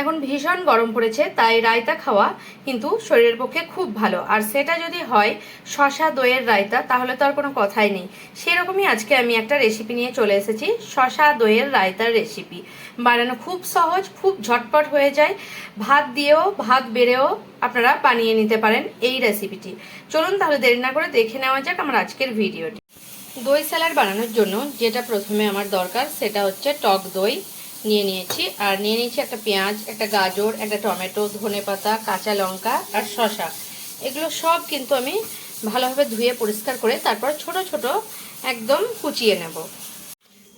এখন ভীষণ গরম পড়েছে, তাই রায়তা খাওয়া কিন্তু শরীরের পক্ষে খুব ভালো। আর সেটা যদি হয় শশা দইয়ের রায়তা, তাহলে তো আর কোনো কথাই নেই। সেরকমই আজকে আমি একটা রেসিপি নিয়ে চলে এসেছি, শশা দইয়ের রায়তার রেসিপি বানানো খুব সহজ, খুব ঝটপট হয়ে যায়। ভাত দিয়েও, ভাত বেড়েও আপনারা বানিয়ে নিতে পারেন এই রেসিপিটি চলুন তাহলে দেরি না করে দেখে নেওয়া যাক আমার আজকের ভিডিওটি দই স্যালাড বানানোর জন্য যেটা প্রথমে আমার দরকার, সেটা হচ্ছে টক দই। নিয়ে নিয়েছি। আর নিয়ে নিয়েছি একটা পেঁয়াজ, একটা গাজর, একটা টমেটো, ধনে পাতা, কাঁচা লঙ্কা আর শশা এগুলো সব কিন্তু আমি ভালোভাবে ধুয়ে পরিষ্কার করে তারপর ছোট ছোট একদম কুচিয়ে নেব।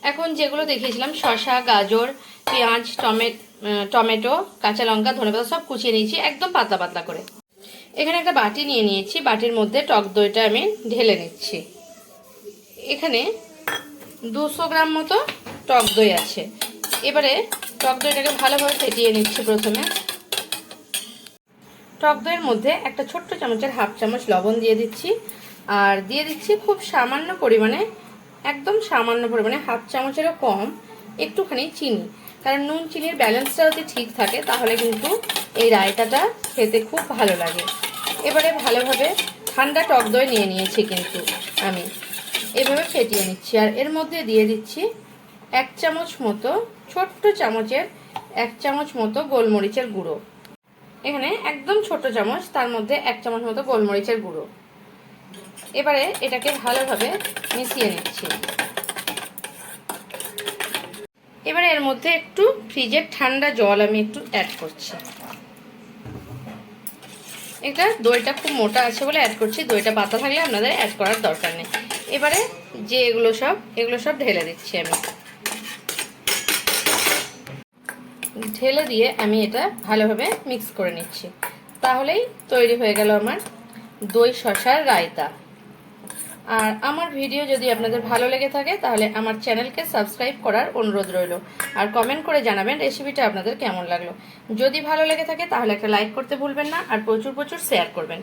এখন যেগুলো দেখিয়েছিলাম শশা গাজর, পেঁয়াজ টমেট টমেটো, কাঁচা লঙ্কা, ধনে পাতা সব কুচিয়ে নিয়েছি একদম পাতলা পাতলা করে। এখানে একটা বাটি নিয়ে নিয়েছি, বাটির মধ্যে টক দইটা আমি ঢেলে নিচ্ছি। এখানে দুশো গ্রাম মতো টক দই আছে। এবারে টক দইটাকে ভালোভাবে ফেটিয়ে নিচ্ছি প্রথমে। টক দইয়ের মধ্যে একটা ছোট্ট চামচের হাফ চামচ লবণ দিয়ে দিচ্ছি। আর দিয়ে দিচ্ছি খুব সামান্য পরিমাণে, একদম সামান্য পরিমাণে, হাফ চামচেরও কম, একটুখানি চিনি। কারণ নুন চিনির ব্যালেন্সটা যদি ঠিক থাকে, তাহলে কিন্তু এই রায়তাটা খেতে খুব ভালো লাগে। এবারে ভালোভাবে ঠান্ডা টক দই নিয়ে নিয়েছি কিন্তু আমি। এভাবে ফেটিয়ে নিচ্ছি। আর এর মধ্যে দিয়ে দিচ্ছি এক চামচ মতো ছোট্ট চামচের এক চামচ মতো গোলমরিচের গুঁড়ো। এখানে একদম ছোট চামচ, তার মধ্যে এক চামচ মতো গোলমরিচের গুঁড়ো। এবারে এটাকে ভালোভাবে মিশিয়ে নিচ্ছি। এবারে এর মধ্যে একটু ফ্রিজের ঠান্ডা জল আমি একটু অ্যাড করছি। এটা দইটা খুব মোটা আছে বলে অ্যাড করছি, দইটা পাতা থাকলে আপনাদের অ্যাড করার দরকার নেই। এবারে যে এগুলো সব এগুলো সব ঢেলে দিচ্ছি আমি। ঢেলে দিয়ে আমি এটা ভালোভাবে মিক্স করে নিচ্ছি। তাহলেই তৈরি হয়ে গেল আমার দই শশার রায়তা। আর আমার ভিডিও যদি আপনাদের ভালো লেগে থাকে, তাহলে আমার চ্যানেলকে সাবস্ক্রাইব করার অনুরোধ রইল। আর কমেন্ট করে জানাবেন রেসিপিটা আপনাদের কেমন লাগল। যদি ভালো লেগে থাকে, তাহলে একটা লাইক করতে ভুলবেন না, আর প্রচুর প্রচুর শেয়ার করবেন।